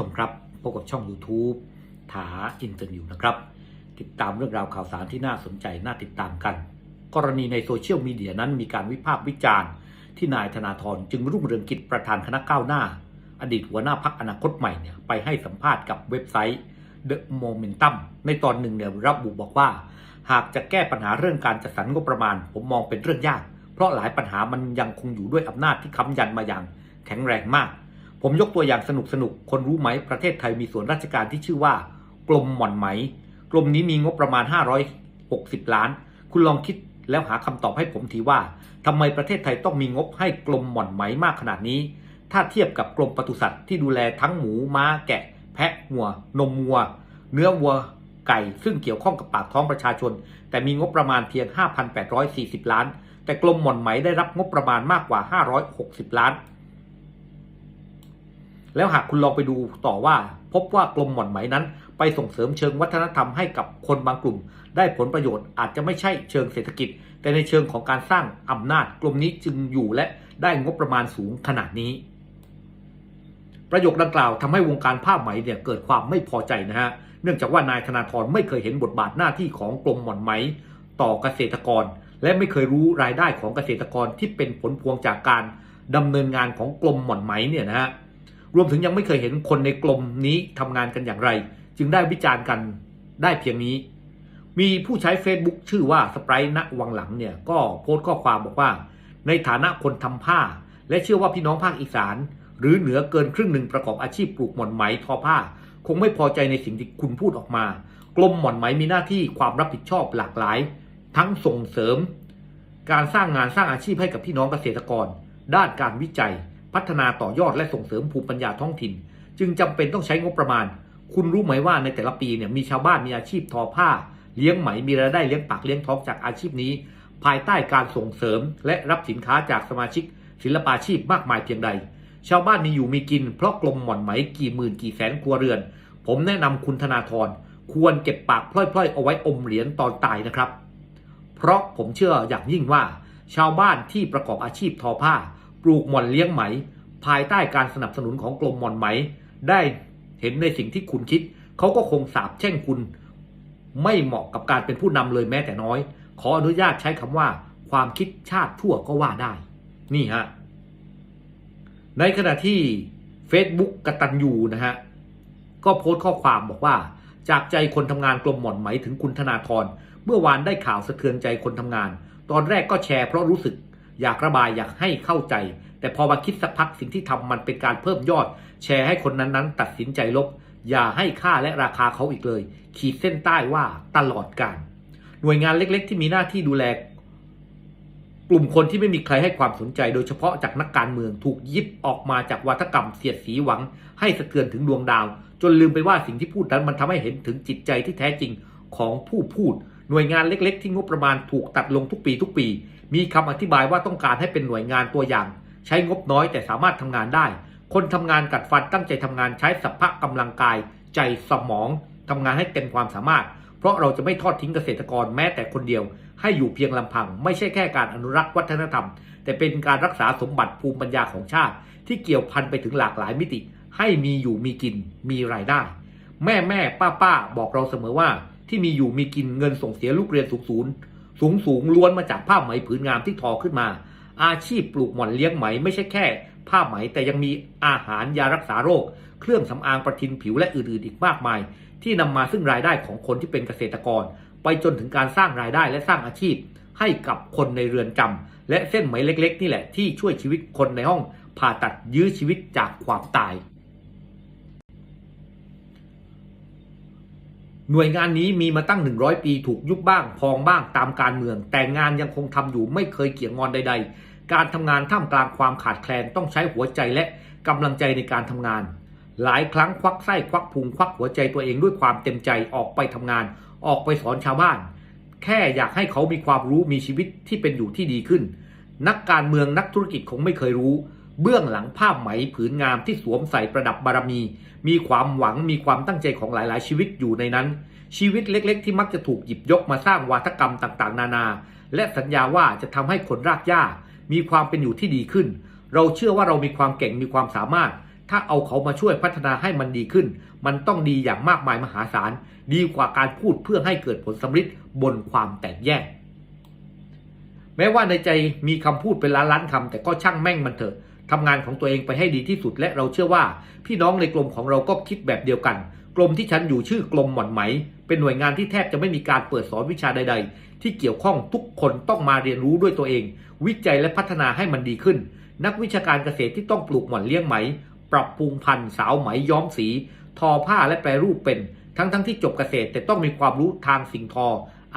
ชมครับพบกับช่อง YouTube ถาอินเตอร์นิวนะครับ ติดตามเรื่องราวข่าวสารที่น่าสนใจน่าติดตามกัน กรณีในโซเชียลมีเดียนั้นมีการวิพากษ์วิจารณ์ ที่นายธนาธรจึงรุ่งเรืองกิจประธานคณะก้าวหน้า อดีตหัวหน้าพักอนาคตใหม่เนี่ยไปให้สัมภาษณ์กับเว็บไซต์ The Momentum ในตอนหนึ่งเนี่ยระบุบอกว่า หากจะแก้ปัญหาเรื่องการจัดสรรงบประมาณ ผมมองเป็นเรื่องยาก เพราะหลายปัญหามันยังคงอยู่ด้วยอำนาจที่ค้ำยันมาอย่างแข็งแรงมาก ผมยกตัวอย่างสนุกสนุกๆคนรู้ไหมประเทศไทยมีส่วนราชการที่ชื่อว่ากรมหม่อนไหมกรมนี้มีงบประมาณ 560 ล้าน คุณลองคิดแล้วหาคำตอบให้ผมทีว่าทำไมประเทศไทยต้องมีงบให้กรมหม่อนไหมมากขนาดนี้ ถ้าเทียบกับกรมปศุสัตว์ที่ดูแลทั้งหมูม้าแกะ แพะวัวนมวัว เนื้อวัวไก่ซึ่งเกี่ยวข้องกับปากท้องประชาชน แต่มีงบประมาณเพียง 5,840 ล้าน แต่กรมหม่อนไหมได้รับงบประมาณมากกว่า 560 ล้าน แล้วหากคุณลองไปดูต่อว่า พบว่ากรมหม่อนไหมนั้น ไปส่งเสริมเชิงวัฒนธรรมให้กับคนบางกลุ่ม ได้ผลประโยชน์อาจจะไม่ใช่เชิงเศรษฐกิจ แต่ในเชิงของการสร้างอำนาจกลุ่มนี้จึงอยู่และได้งบประมาณสูงขนาดนี้ ประโยคดังกล่าวทำให้วงการผ้าไหมเนี่ยเกิดความไม่พอใจนะฮะเนื่องจากว่านายธนาธรไม่เคยเห็นบทบาทหน้าที่ของกรมหม่อนไหม ต่อเกษตรกร และไม่เคยรู้รายได้ของเกษตรกรที่เป็นผลพวงจากการดำเนินงานของกรมหม่อนไหมเนี่ยนะฮะ รวมถึงยังไม่เคยเห็นคนในกลมนี้ทำงานกันอย่างไร จึงได้วิจารณ์กันได้เพียงนี้ มีผู้ใช้ Facebook ชื่อว่าสไปร์ณวังหลังเนี่ยก็โพสต์ข้อความบอกว่า ในฐานะคนทำผ้า และเชื่อว่าพี่น้องภาคอีสาน หรือเหนือเกินครึ่งหนึ่งประกอบอาชีพปลูกหม่อนไหมทอผ้า คงไม่พอใจในสิ่งที่คุณพูดออกมา กลมหม่อนไหมมีหน้าที่ความรับผิดชอบหลากหลาย ทั้งส่งเสริม การสร้างงานสร้างอาชีพให้กับพี่น้องเกษตรกร ด้านการวิจัย พัฒนาต่อยอดและส่งเสริมภูมิปัญญาท้องถิ่น จึงจำเป็นต้องใช้งบประมาณ คุณรู้ไหมว่าในแต่ละปีเนี่ยมีชาวบ้านมีอาชีพทอผ้า เลี้ยงไหมมีรายได้เลี้ยงปากเลี้ยงท้องจากอาชีพนี้ ภายใต้การส่งเสริม และรับสินค้าจากสมาชิก ศิลปาชีพมากมายเพียงใด ชาวบ้านมีอยู่มีกิน เพราะกลมหม่อนไหมกี่หมื่นกี่แสนครัวเรือน ผมแนะนำคุณธนาธรควรเก็บปากพล่อยๆ เอาไว้อมเหรียญตอนตายนะครับ เพราะผมเชื่ออย่างยิ่งว่า ชาวบ้านที่ประกอบอาชีพทอผ้า ปลูกหม่อนเลี้ยงไหม ภายใต้การสนับสนุนของกรมหม่อนไหม ได้เห็นในสิ่งที่คุณคิด เขาก็คงสาบแช่งคุณ ไม่เหมาะกับการเป็นผู้นำเลยแม้แต่น้อย ขออนุญาตใช้คำว่า ความคิดชาติทั่วก็ว่าได้ นี่ฮะ ในขณะที่ Facebook กตันยูนะฮะ ก็โพสต์ข้อความบอกว่า จากใจคนทำงานกลมหม่อนไหมถึงคุณธนาธรเมื่อวานได้ข่าวสะเทือนใจคนทำงาน ตอนแรกก็แชร์เพราะรู้สึก อยากระบายอยากให้เข้าใจ แต่พอมาคิดสักพักสิ่งที่ทำมันเป็นการเพิ่มยอด แชร์ให้คนนั้นๆ ตัดสินใจลบ อย่าให้ค่าและราคาเขาอีกเลย ขีดเส้นใต้ว่าตลอดการ หน่วยงานเล็กๆ ที่มีหน้าที่ดูแล กลุ่มคนที่ไม่มีใครให้ความสนใจ โดยเฉพาะจากนักการเมืองถูกยิบออกมาจากวัฒกรรมเสียดสีหวัง ให้สะเทือนถึงดวงดาว จนลืมไปว่าสิ่งที่พูดนั้นมันทำให้เห็นถึงจิตใจที่แท้จริงของผู้พูด หน่วยงานเล็กๆ ที่งบประมาณถูกตัดลงทุกปีทุกปี มีคำอธิบายว่าต้องการให้เป็นหน่วยงานตัวอย่าง ใช้งบน้อยแต่สามารถทำงานได้ คนทำงานกัดฟันตั้งใจทำงานใช้สัพพะกำลังกาย ใจสมองทำงานให้เต็มความสามารถ เพราะเราจะไม่ทอดทิ้งเกษตรกรแม้แต่คนเดียว ให้อยู่เพียงลำพัง ไม่ใช่แค่การอนุรักษ์วัฒนธรรม แต่เป็นการรักษาสมบัติภูมิปัญญาของชาติ ที่เกี่ยวพันไปถึงหลากหลายมิติ ให้มีอยู่มีกิน มีรายได้ แม่แม่ป้าป้าบอกเราเสมอว่า ที่มีอยู่มีกินเงินส่งเสียลูกเรียนสูงสูงสูงสูงล้วนมาจากผ้าไหมผืนงามที่ทอขึ้นมา อาชีพปลูกหม่อนเลี้ยงไหมไม่ใช่แค่ ผ้าไหมแต่ยังมีอาหารยารักษาโรค เครื่องสำอางประทินผิวและอื่นๆอีกมากมาย ที่นำมาซึ่งรายได้ของคนที่เป็นเกษตรกร ไปจนถึงการสร้างรายได้และสร้างอาชีพ ให้กับคนในเรือนจำและเส้นไหมเล็ก ๆ นี่แหละที่ช่วยชีวิตคนในห้องผ่าตัดยื้อชีวิตจากความตาย หน่วยงานนี้มีมาตั้ง 100 ปีถูกยุบบ้าง พองบ้างตามการเมือง แต่งานยังคงทำอยู่ไม่เคยเกี่ยงงอนใด ๆ การทำงานท่ามกลางความขาดแคลนต้องใช้หัวใจและกำลังใจในการทำงาน หลายครั้งควักไส้ควักพุงควักหัวใจตัวเองด้วยความเต็มใจออกไปทำงาน ออกไปสอนชาวบ้าน แค่อยากให้เขามีความรู้มีชีวิตที่เป็นอยู่ที่ดีขึ้น นักการเมืองนักธุรกิจคงไม่เคยรู้ เบื้องหลังผ้าไหมผืนงามที่สวมใส่ประดับบารมี มีความหวังมีความตั้งใจของหลายๆ ชีวิตอยู่ในนั้น ชีวิตเล็ก ๆ ที่มักจะถูกหยิบยกมาสร้างวาทกรรมต่างๆ นานา และสัญญาว่าจะทำให้คนรากหญ้า มีความเป็นอยู่ที่ดีขึ้น เราเชื่อว่าเรามีความเก่งมีความสามารถ ถ้าเอาเขามาช่วยพัฒนาให้มันดีขึ้น มันต้องดีอย่างมากมายมหาศาล ดีกว่าการพูดเพื่อให้เกิดผลสำฤทธิ์บนความแตกแยก แม้ว่าในใจมีคำพูดเป็นล้านล้านคำแต่ก็ช่างแม่งมันเถอะ ทำงานของตัวเองไปให้ดีที่สุด และเราเชื่อว่า พี่น้องในกลุ่มของเราก็คิดแบบเดียวกัน กลุ่มที่ฉันอยู่ชื่อกลุ่มหม่อนไหม เป็นหน่วยงานที่แทบจะไม่มีการเปิดสอนวิชาใด ๆ ที่เกี่ยวข้องทุกคนต้องมาเรียนรู้ด้วยตัวเอง วิจัยและพัฒนาให้มันดีขึ้น นักวิชาการเกษตรที่ต้องปลูกหม่อนเลี้ยงไหม ปรับปรุงพันธุ์สาวไหมย้อมสี ทอผ้าและแปรรูปเป็น ทั้งๆทที่จบเกษตรแต่ต้องมีความรู้ทางสิ่งทอ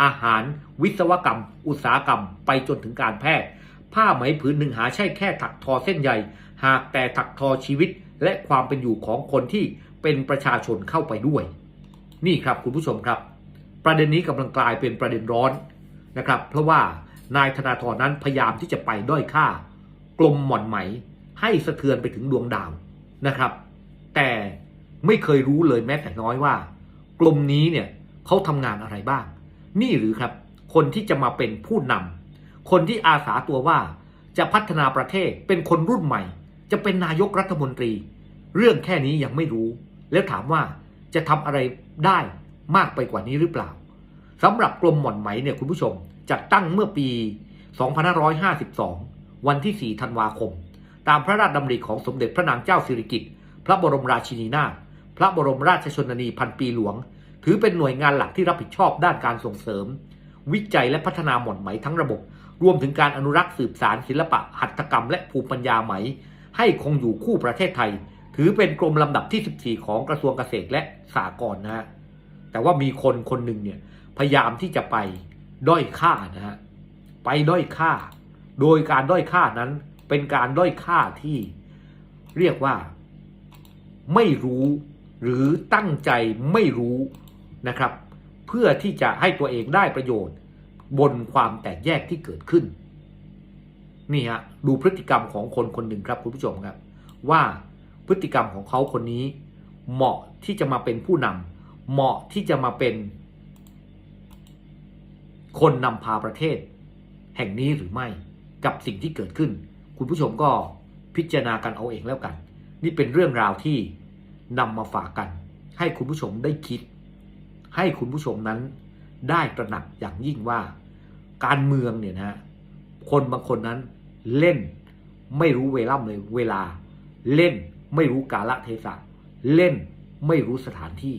อาหาร วิศวกรรม อุตสาหกรรม ไปจนถึงการแพทย์ ผ้าไหมผืนหนึ่งหาใช่แค่ถักทอเส้นใยหากแต่ถักทอชีวิตและความเป็นอยู่ของคนที่เป็นประชาชนเข้าไปด้วย นี่ครับคุณผู้ชมครับ ประเด็นนี้กำลังกลายเป็นประเด็นร้อนนะครับ เพราะว่านายธนาธรนั้นพยายามที่จะไปด้อยค่ากลมหม่อนไหม ให้สะเทือนไปถึงดวงดาวนะครับ แต่ไม่เคยรู้เลยแม้แต่น้อยว่า กลุ่มนี้เนี่ยเขาทำงานอะไรบ้าง นี่หรือครับ คนที่จะมาเป็นผู้นำ คนที่อาสาตัวว่าจะพัฒนาประเทศเป็นคนรุ่นใหม่ จะเป็นนายกรัฐมนตรี เรื่องแค่นี้ยังไม่รู้ แล้วถามว่าจะทำอะไรได้มากไปกว่านี้หรือเปล่าสำหรับกรมหม่อนไหมเนี่ยคุณผู้ชม จัดตั้งเมื่อปี 2552 วันที่ 4 ธันวาคม ตามพระราชดำริของสมเด็จพระนางเจ้าสิริกิติ์พระบรมราชินีนาถพระบรมราชชนนีพันปีหลวง ถือเป็นหน่วยงานหลักที่รับผิดชอบด้านการส่งเสริม วิจัยและพัฒนาหม่อนไหมทั้งระบบ รวมถึงการอนุรักษ์สืบสารศิลปะหัตถกรรม และภูมิปัญญาไหม ให้คงอยู่คู่ประเทศไทย ถือเป็นกรมลำดับที่ 14 ของกระทรวงเกษตรและสหกรณ์นะฮะแต่ว่ามีคนคนหนึ่งเนี่ยพยายามที่จะไปด้อยค่านะฮะไปด้อยค่า โดยการด้อยค่านั้นเป็นการด้อยค่าที่เรียกว่าไม่รู้หรือตั้งใจไม่รู้นะครับ พื่อที่จะให้ตัวเองได้ประโยชน์ บนความแตกแยกที่เกิดขึ้น นี่ฮะดูพฤติกรรมของคนคนหนึ่งครับคุณผู้ชมครับ ว่าพฤติกรรมของเขาคนนี้ เหมาะที่จะมาเป็นผู้นำเหมาะที่จะมาเป็นคนนำพาประเทศ แห่งนี้หรือไม่กับสิ่งที่เกิดขึ้น คุณผู้ชมก็พิจารณากันเอาเองแล้วกัน นี่เป็นเรื่องราวที่นำมาฝากกัน ให้คุณผู้ชมได้คิด ให้คุณผู้ชมนั้นได้ตระหนักอย่างยิ่งว่า การเมืองเนี่ยนะคนบางคนนั้นเล่นไม่รู้เวล่ำเลยเวลา เล่นไม่รู้กาลเทศะเล่นไม่รู้สถานที่